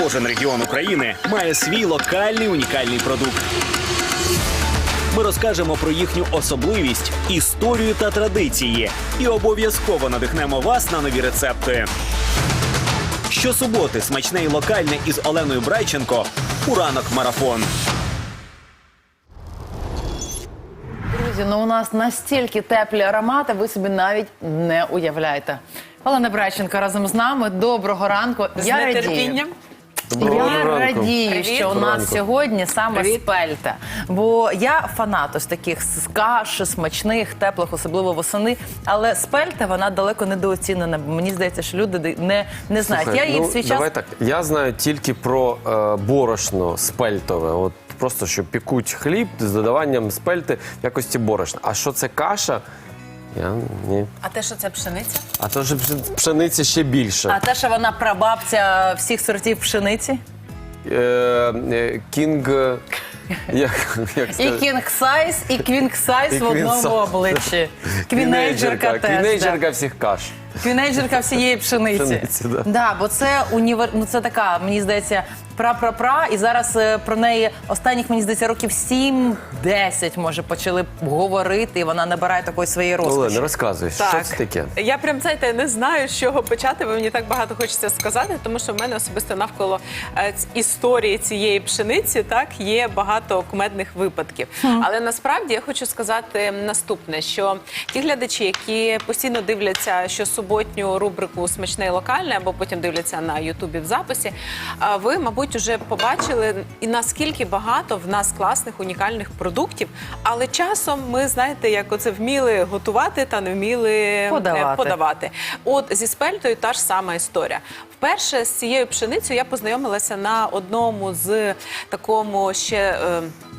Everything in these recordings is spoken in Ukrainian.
Кожен регіон України має свій локальний унікальний продукт. Ми розкажемо про їхню особливість, історію та традиції і обов'язково надихнемо вас на нові рецепти. Щосуботи смачне і локальне із Оленою Брайченко у ранок марафон. Друзі, ну у нас настільки теплі аромати, ви собі навіть не уявляєте. Олена Брайченко разом з нами. Доброго ранку. З Я радію. Нетерпінням. Я радію, Привіт. що у нас Ранку. сьогодні саме Привіт. спельта. Бо я фанат ось таких з каш, смачних, теплих, особливо восени. Але спельта вона далеко недооцінена. Бо мені здається, що люди не, не знають. Слухай, я її ну, в свій час Давай так. Я знаю тільки про е, борошно спельтове. От просто що пікуть хліб з додаванням спельти в якості борошна. А що це каша? Я ні. А те, що це пшениця? А то ж пш- пшениці ще більше. а те, що вона прабабця всіх сортів пшениці. Е, е, Кінг. е, Як, як І сказати? кінг сайз, і квінг сайз в одному обличчі. Квінейджерка теж. да. Квінейджерка всіх каш. Квінейджерка всієї пшениці. Пшениці, да. да, бо це універ... ну, це така, мені здається, пра-пра-пра. І зараз е, про неї останніх, мені здається, років 7-10, може, почали говорити, і вона набирає такої своєї розкоші. Олена, розказуй, що це таке? Я прям знаєте, не знаю, з чого почати, бо мені так багато хочеться сказати, тому що в мене особисто навколо е, ц- історії цієї пшениці так є багато кумедних випадків. Але насправді я хочу сказати наступне: що ті глядачі, які постійно дивляться щосуботню рубрику Смачне і локальне, або потім дивляться на Ютубі в записі, ви, мабуть, вже побачили і наскільки багато в нас класних унікальних продуктів. Але часом ми знаєте, як оце вміли готувати та не вміли е, Подавати. подавати. От зі спельтою та ж сама історія. Вперше з цією пшеницею я познайомилася на одному з такому ще.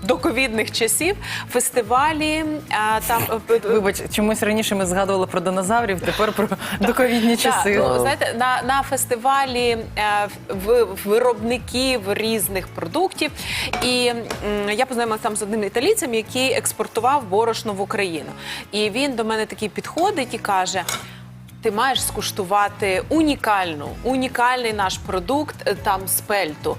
Е, Доковідних часів фестивалі а, там е, Вибач, чомусь раніше ми згадували про динозаврів, тепер про доковідні часи. Так, ну, знаєте, на, на фестивалі е, в, виробників різних продуктів. І м, я познайомилася там з одним італійцем, який експортував борошно в Україну. І він до мене такий підходить і каже. Ти маєш скуштувати унікальну, унікальний наш продукт е, там спельту. пельту.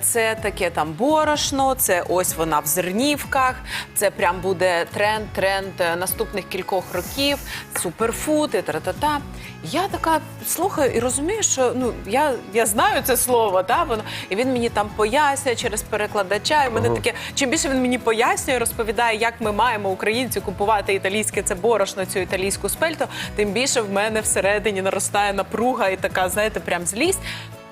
Це таке там борошно, це ось вона в зернівках. Це прям буде тренд, тренд е, наступних кількох років. Суперфуд і тра-та-та. Я така слухаю і розумію, що ну я, я знаю це слово, та воно і він мені там пояснює через перекладача. І мене таке, чим більше він мені пояснює, розповідає, як ми маємо українці купувати італійське це борошно, цю італійську спельту, тим більше в мене всередині наростає напруга і така, знаєте, прям злість.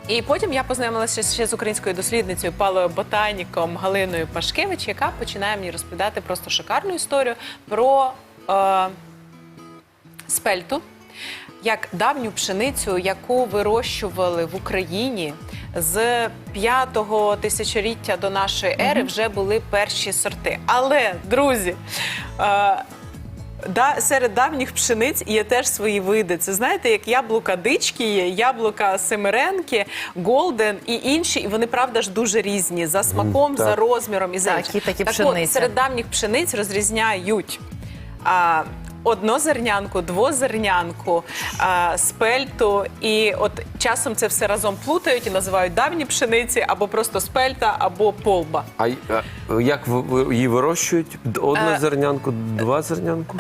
І потім я познайомилася ще з українською дослідницею палеоботаніком Галиною Пашкевич, яка починає мені розповідати просто шикарну історію про е, спельту. Як давню пшеницю, яку вирощували в Україні з п'ятого тисячоліття до нашої ери, вже були перші сорти. Але, друзі, е, Да, серед давніх пшениць є теж свої види. Це знаєте, як яблука дички є, яблука семеренки, голден і інші. І вони правда ж дуже різні за смаком, так. за розміром і за Так, і такі так пшениці. от, серед давніх пшениць розрізняють. А, Однозернянку, двозернянку, а, спельту, і от часом це все разом плутають і називають давні пшениці або просто спельта, або полба. А й- а як ви- ви її вирощують? Одну Е, зернянку, два зернянку?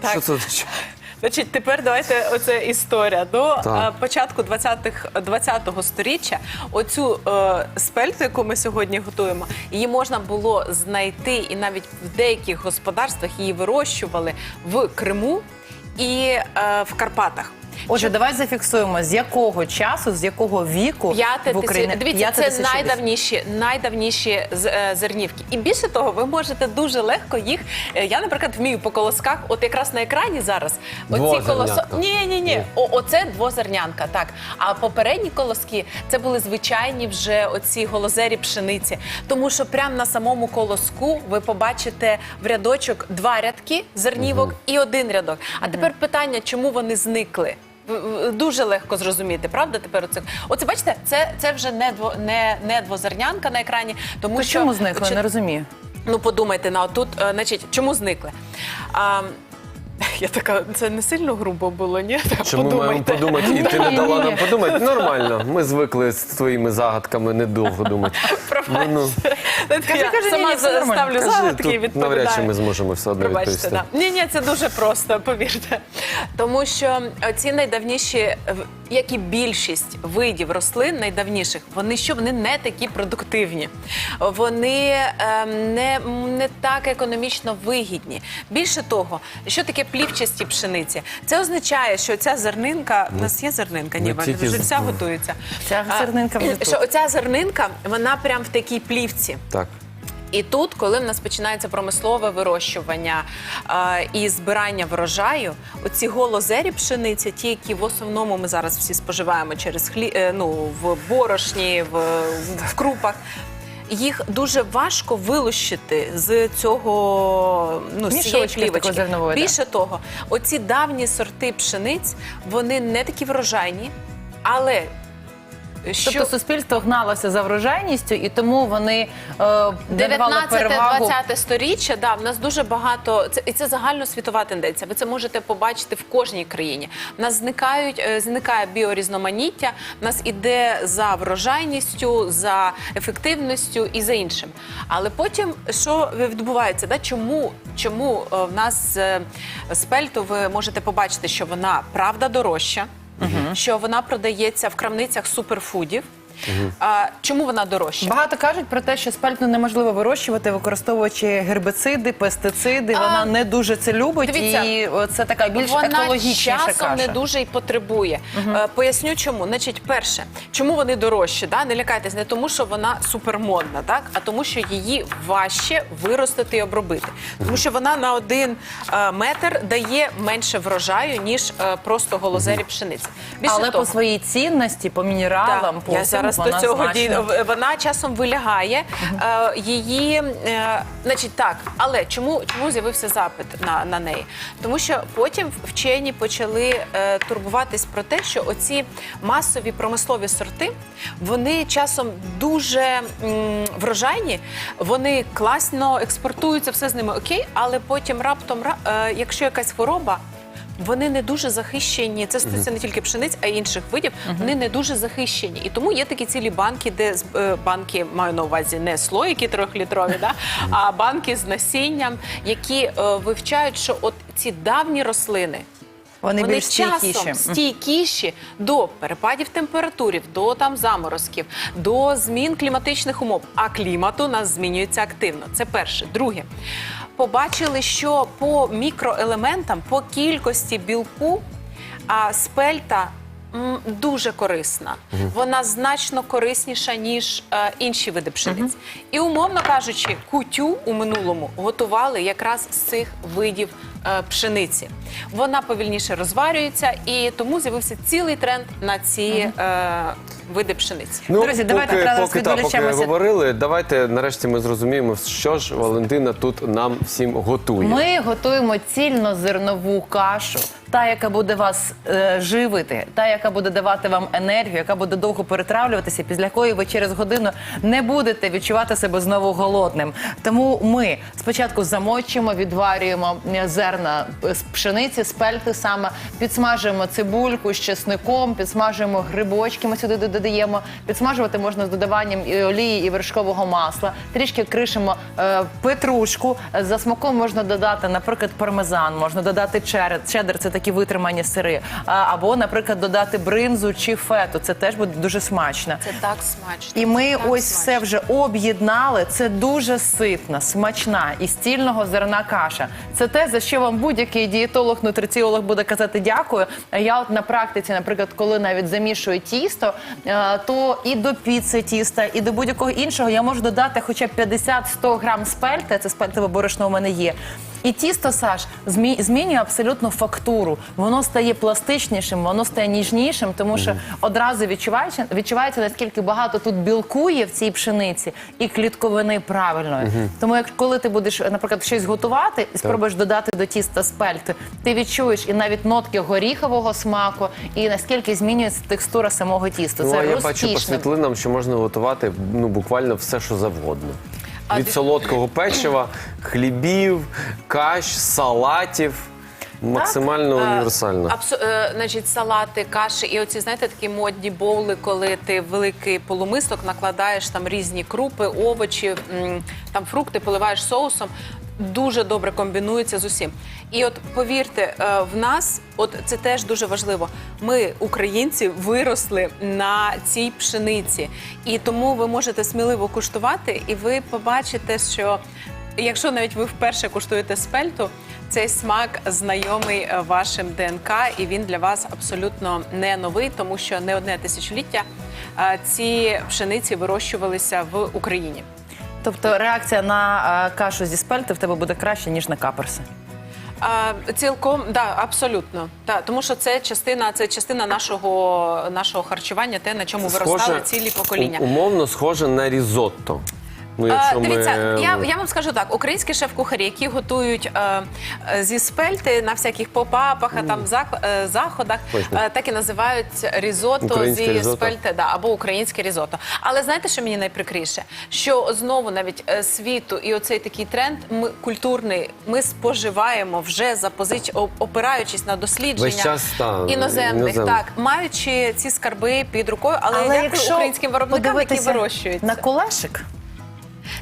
так. Що це означає? Значить, тепер давайте оце історія. До е, початку 20-х, 20-го сторіччя оцю е, спельту, яку ми сьогодні готуємо, її можна було знайти, і навіть в деяких господарствах її вирощували в Криму і е, в Карпатах. Отже, давай зафіксуємо, з якого часу, з якого віку П'яте в Україні. тисяч... Дивіться, П'яте це тисячоліття. найдавніші, найдавніші з- е, зернівки. І більше того, ви можете дуже легко їх. е, Я, наприклад, вмію по колосках, от якраз на екрані зараз. Оці Двозернятка. колосо... Ні, ні, ні. О, оце двозернянка, так. А попередні колоски це були звичайні вже оці голозері пшениці. Тому що прямо на самому колоску ви побачите в рядочок два рядки зернівок і один рядок. А тепер питання, чому вони зникли? Дуже легко зрозуміти, правда? Тепер оце оце бачите, це, це вже не дво не, не двозернянка на екрані, тому То що чому зникли? чи- Не розумію. Ну подумайте на тут, е, значить, чому зникли? А, Я така, це не сильно грубо було, ні? Так, Що ми маємо подумайте. подумати, і ти не дала нам подумати. Нормально, ми звикли з твоїми загадками недовго думати. Пробачте. Ну, Я кажи, сама ні, все нормально. ставлю Кажи, загадки і тут навряд чи відповідаю. ми зможемо все одно Пробачте, відповісти. да. Ні, ні, це дуже просто, повірте. Тому що ці найдавніші, в- як і більшість видів рослин найдавніших, вони що вони не такі продуктивні, вони ем, не, не так економічно вигідні. Більше того, що таке плівчасті пшениці? Це означає, що ця зернинка, у нас є зернинка, ні, ми вона вже вся готується. Ця зернинка вже. Що оця зернинка, вона прям в такій плівці. Так. І тут, коли в нас починається промислове вирощування е, і збирання врожаю, оці голозері пшениці, ті, які в основному ми зараз всі споживаємо через хлі, е, ну, в борошні, в, в крупах. Їх дуже важко вилущити з цього ну, з цієї Мішочки з такої плівочки. зернової, да. Більше того, оці давні сорти пшениць, вони не такі врожайні, але що Тобто суспільство гналося за врожайністю, і тому вони е, надавали перевагу. 19-20 сторіччя, да, в нас дуже багато це і це загальносвітова тенденція. Ви це можете побачити в кожній країні. В нас зникають, е, зникає біорізноманіття, в нас іде за врожайністю, за ефективністю і за іншим. Але потім що відбувається? Да? Чому, чому е, в нас е, спельту ви можете побачити, що вона правда дорожча, що вона продається в крамницях суперфудів. А, чому вона дорожча? Багато кажуть про те, що спельтну неможливо вирощувати, використовуючи гербициди, пестициди. А, Вона не дуже це любить, дивіться, і е, це така більш вона екологічніша часом не дуже й потребує. Е, Поясню, чому. Значить, перше, чому вони дорожчі? Да? Не лякайтесь, не тому, що вона супермодна, так? а тому, що її важче виростити і обробити. Тому що вона на один е, метр дає менше врожаю, ніж просто голозері пшениці. Більше Але того, по своїй цінності, по мінералам, по я всьому, зараз до цього значно- Вона часом вилягає. Е, її, е, значить, так, але чому, чому з'явився запит на, на неї? Тому що потім вчені почали е, турбуватись про те, що оці масові промислові сорти, вони часом дуже м, врожайні, вони класно експортуються, все з ними окей, але потім раптом, е, якщо якась хвороба. Вони не дуже захищені. Це стосується не тільки пшениць, а й інших видів. Вони не дуже захищені. І тому є такі цілі банки, де з- е, банки маю на увазі не слоїки трьохлітрові, да, а банки з насінням, які е, вивчають, що от ці давні рослини. Вони, Вони більш часом стійкіші. стійкіші до перепадів температурів, до там заморозків, до змін кліматичних умов. А клімат у нас змінюється активно. Це перше. Друге, побачили, що по мікроелементам, по кількості білку, а спельта. м, Дуже корисна, вона значно корисніша ніж е, інші види пшениць. І умовно кажучи, кутю у минулому готували якраз з цих видів пшениці. Вона повільніше розварюється, і тому з'явився цілий тренд на ці е, види пшениці. Ну, Друзі, давайте поки, зараз поки, та, поки відволічемося. говорили, давайте нарешті ми зрозуміємо, що ж Валентина тут нам всім готує. Ми готуємо цільнозернову кашу, та, яка буде вас е, живити, та, яка буде давати вам енергію, яка буде довго перетравлюватися, після якої ви через годину не будете відчувати себе знову голодним. Тому ми спочатку замочуємо, відварюємо е, зерна з пшениці, з пельти саме, підсмажуємо цибульку з чесником, підсмажуємо грибочки. Ми сюди додаємо. Підсмажувати можна з додаванням і олії і вершкового масла. Трішки кришимо е, петрушку. За смаком можна додати, наприклад, пармезан, можна додати чеддер. Чеддер – це такі витримані сири. Або, наприклад, додати бринзу чи фету. Це теж буде дуже смачно. Це так смачно. І ми так ось смачно. все вже об'єднали. Це дуже ситна, смачна і стільного зерна каша. Це те, за що вам будь-який дієтолог, нутриціолог буде казати дякую. Я от на практиці, наприклад, коли навіть замішую тісто, е, то і до піци тіста, і до будь-якого іншого я можу додати хоча б 50-100 грам спельти. Це спельтове борошно у мене є. І тісто, Саш, змі- змінює абсолютно фактуру. Воно стає пластичнішим, воно стає ніжнішим, тому що одразу відчувається, відчувається, наскільки багато тут білку є в цій пшениці і клітковини правильної. Тому, як коли ти будеш, наприклад, щось готувати і спробуєш додати до тіста спельти, ти відчуєш і навіть нотки горіхового смаку, і наскільки змінюється текстура самого тіста. Ну, Це а я бачу по світлинам, що можна готувати ну, буквально все, що завгодно. Від солодкого печива, хлібів, каш, салатів. Максимально так, універсально. абсо- е, значить, салати, каші і оці, знаєте, такі модні боули, коли ти великий полумисок накладаєш там різні крупи, овочі, там фрукти, поливаєш соусом. Дуже добре комбінується з усім. І от повірте, е, в нас, от це теж дуже важливо. Ми, українці, виросли на цій пшениці. І тому ви можете сміливо куштувати, і ви побачите, що якщо навіть ви вперше куштуєте спельту, цей смак знайомий е, вашим ДНК, і він для вас абсолютно не новий, тому що не одне тисячоліття е, ці пшениці вирощувалися в Україні. Тобто реакція на е, кашу зі спельти в тебе буде краще, ніж на каперси. А, цілком да, абсолютно. Да, тому що це частина, це частина нашого, нашого харчування, те, на чому виростали цілі покоління. умовно схоже на різотто. Ну, якщо ми... Дивіться, я, я вам скажу так: українські шеф-кухарі, які готують е, е, зі спельти на всяких попапах, а там зак- е, заходах, е, так і називають Українське зі різотто. спельти, да, або українське різотто. Але знаєте, що мені найприкріше? Що знову навіть е, світу і оцей такий тренд ми, культурний, ми споживаємо вже запозич, опираючись на дослідження Весь час, та, іноземних, іноземних. так маючи ці скарби під рукою, але, дякую українським виробникам, які вирощують на кулешик,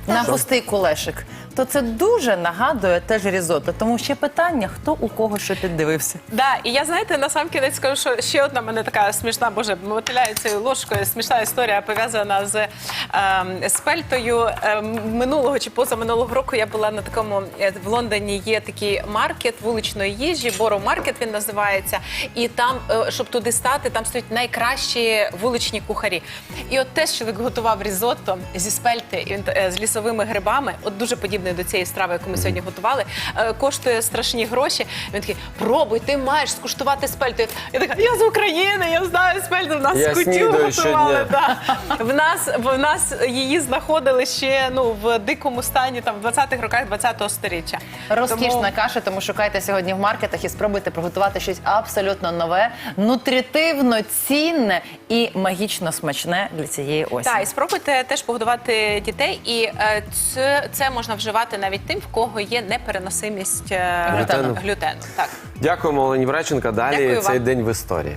на густий кулешик, то це дуже нагадує теж різотто. Тому ще питання, хто у кого що піддивився. Да, і я знаєте, на сам кінець скажу, що ще одна мене така смішна, боже, мотиляю цією ложкою. Смішна історія пов'язана з ем, спельтою. Ем, минулого чи позаминулого року я була на такому е, в Лондоні. Є такий маркет вуличної їжі, Боро Маркет він називається. І там, е, щоб туди стати, там стоять найкращі вуличні кухарі. І от теж чоловік готував різотто зі спельти е, з лісовими грибами, от дуже подібний до цієї страви, яку ми сьогодні готували, е, коштує страшні гроші. Він такий, пробуй, ти маєш скуштувати спельту. Я така, я з України, я знаю спельту, в нас Я кутю снідаю готували. щодня. Да. В нас в нас її знаходили ще ну в дикому стані, там в 20-х роках 20-го сторіччя. Розкішна Тому- каша, тому шукайте сьогодні в маркетах і спробуйте приготувати щось абсолютно нове, нутритивно цінне і магічно смачне для цієї осені. Так, і спробуйте теж погодувати дітей, і е, це, це можна вживати навіть тим, в кого є непереносимість е, Глютену. глютену. Так. Дякуємо, Олені Брайченка. Далі Дякую цей вам. день в історії.